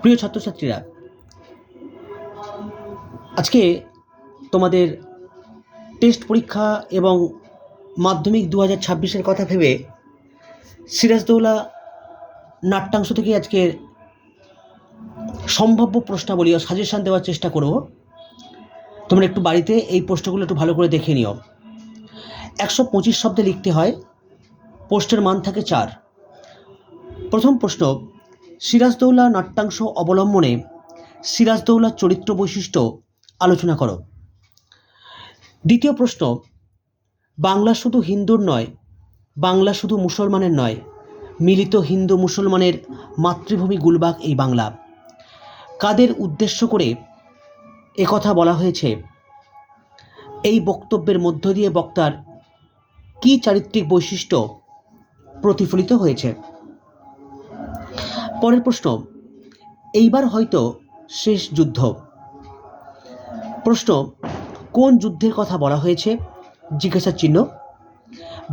প্রিয় ছাত্রছাত্রীরা, আজকে তোমাদের টেস্ট পরীক্ষা এবং মাধ্যমিক দু হাজার ছাব্বিশের কথা ভেবে সিরাজদৌলা নাট্যাংশ থেকে আজকের সম্ভাব্য প্রশ্নাবলী ও সাজেশান দেওয়ার চেষ্টা করব। তোমরা একটু বাড়িতে এই প্রশ্নগুলো একটু ভালো করে দেখে নিও। একশো পঁচিশ শব্দে লিখতে হয় পোস্টের মান থাকে চার। প্রথম প্রশ্ন সিরাজদৌল্লা নাট্যাংশ অবলম্বনে সিরাজদৌল্লার চরিত্র বৈশিষ্ট্য আলোচনা করো। দ্বিতীয় প্রশ্ন, বাংলা শুধু হিন্দুর নয়, বাংলা শুধু মুসলমানের নয়, মিলিত হিন্দু মুসলমানের মাতৃভূমি গুলবাগ এই বাংলা। কাদের উদ্দেশ্য করে একথা বলা হয়েছে? এই বক্তব্যের মধ্য দিয়ে বক্তার কী চারিত্রিক বৈশিষ্ট্য প্রতিফলিত হয়েছে? পরের প্রশ্ন, এইবার হয়তো শেষ যুদ্ধ। প্রশ্ন, কোন যুদ্ধের কথা বলা হয়েছে? জিজ্ঞাসার চিহ্ন,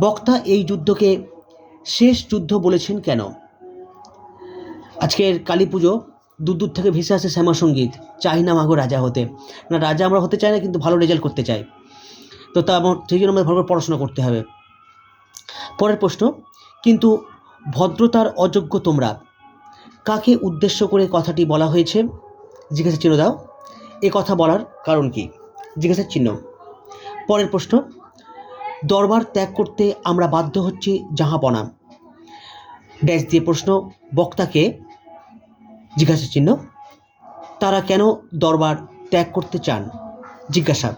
বক্তা এই যুদ্ধকে শেষ যুদ্ধ বলেছেন কেন? আজকের কালী পুজো দূর দূর থেকে ভেসে আসে শ্যামা সংগীত, চাই না মাগো রাজা হতে। না, রাজা আমরা হতে চাই না, কিন্তু ভালো রেজাল্ট করতে চাই। তো তা সেই জন্য আমাদের ভালো করে পড়াশোনা করতে হবে। পরের প্রশ্ন, কিন্তু ভদ্রতার অযোগ্য তোমরা কাকে উদ্দেশ্য করে কথাটি বলা হয়েছে? জিজ্ঞাসা চিহ্ন দাও। এ কথা বলার কারণ কি? জিজ্ঞাসার চিহ্ন। পরের প্রশ্ন, দরবার ত্যাগ করতে আমরা বাধ্য হচ্ছি জাহাপনা। ড্যাশ দিয়ে প্রশ্ন, বক্তাকে জিজ্ঞাসা চিহ্ন। তারা কেন দরবার ত্যাগ করতে চান? জিজ্ঞাসা।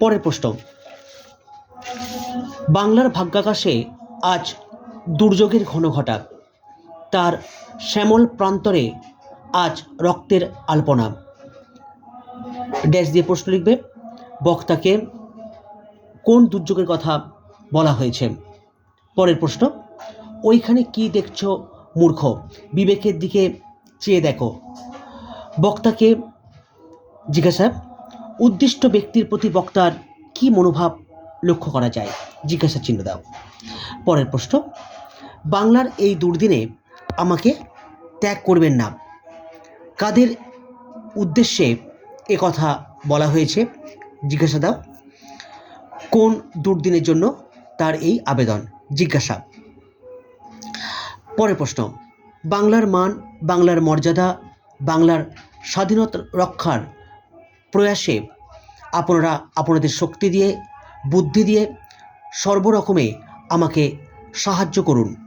পরের প্রশ্ন, বাংলার ভাগ্যাকাশে আজ দুর্যোগের ঘন ঘটা। তার শ্যামল প্রান্তরে আজ রক্তের আলপনা। ড্যাশ দিয়ে প্রশ্ন লিখবে, বক্তাকে কোন দুর্যোগের কথা বলা হয়েছে? পরের প্রশ্ন, ওইখানে কি দেখছ মূর্খ? বিবেকের দিকে চেয়ে দেখো। বক্তাকে জিজ্ঞাসা, উদ্দিষ্ট ব্যক্তির প্রতি বক্তার কি মনোভাব লক্ষ্য করা যায়? জিজ্ঞাসা চিহ্ন দাও। পরের প্রশ্ন, বাংলার এই দুর্দিনে আমাকে ত্যাগ করবেন না। কাদের উদ্দেশ্যে এ কথা বলা হয়েছে, জিজ্ঞাসা দাও। কোন দুর্দিনের জন্য তার এই আবেদন? জিজ্ঞাসা। পরের প্রশ্ন। বাংলার মান, বাংলার মর্যাদা, বাংলার স্বাধীনতা রক্ষার প্রয়াসে আপনারা আপনাদের শক্তি দিয়ে, বুদ্ধি দিয়ে সর্বরকমে আমাকে সাহায্য করুন।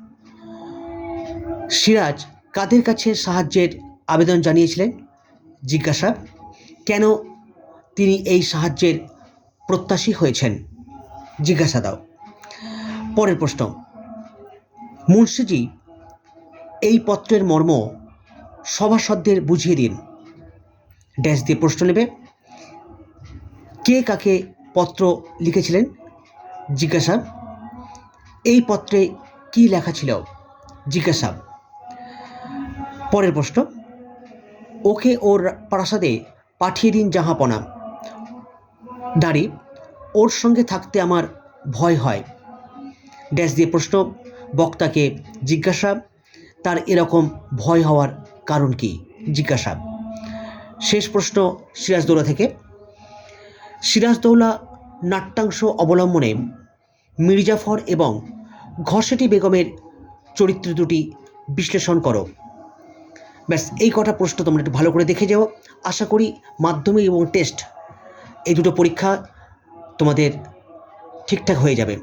সিরাজ কাদের কাছে সাহায্যের আবেদন জানিয়েছিলেন? জিজ্ঞাসা, কেন তিনি এই সাহায্যের প্রত্যাশী হয়েছেন? জিজ্ঞাসা দাও। পরের প্রশ্ন, মুন্সিজি এই পত্রের মর্ম সভাসদদের বুঝিয়ে দিন। ড্যাশ দিয়ে প্রশ্ন নেবে, কে কাকে পত্র লিখেছিলেন? জিজ্ঞাসা, এই পত্রে কি লেখা ছিল? জিজ্ঞাসা পরের প্রশ্ন, ওকে ওর প্রাসাদে পাঠিয়ে দিন জাহাপনা। দাঁড়ি, ওর সঙ্গে থাকতে আমার ভয় হয়। ড্যাশ দিয়ে প্রশ্ন, বক্তাকে জিজ্ঞাসা, তার এরকম ভয় হওয়ার কারণ কি? জিজ্ঞাসা। শেষ প্রশ্ন, সিরাজদৌলা থেকে। সিরাজদৌলা নাট্যাংশ অবলম্বনে মির্জাফর এবং ঘসেটি বেগমের চরিত্র দুটি বিশ্লেষণ করো। ব্যাস, এই কটা প্রশ্ন তোমরা একটু ভালো করে দেখে যাও। আশা করি মাধ্যমিক এবং টেস্ট এই দুটো পরীক্ষা তোমাদের ঠিকঠাক হয়ে যাবে।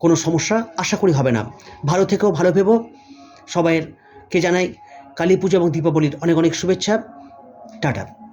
কোনো সমস্যা আশা করি হবে না। ভালো থেকেও ভালো ভেবো। সবাইকে জানাই কালী পুজো এবং দীপাবলির অনেক অনেক শুভেচ্ছা। টাটা।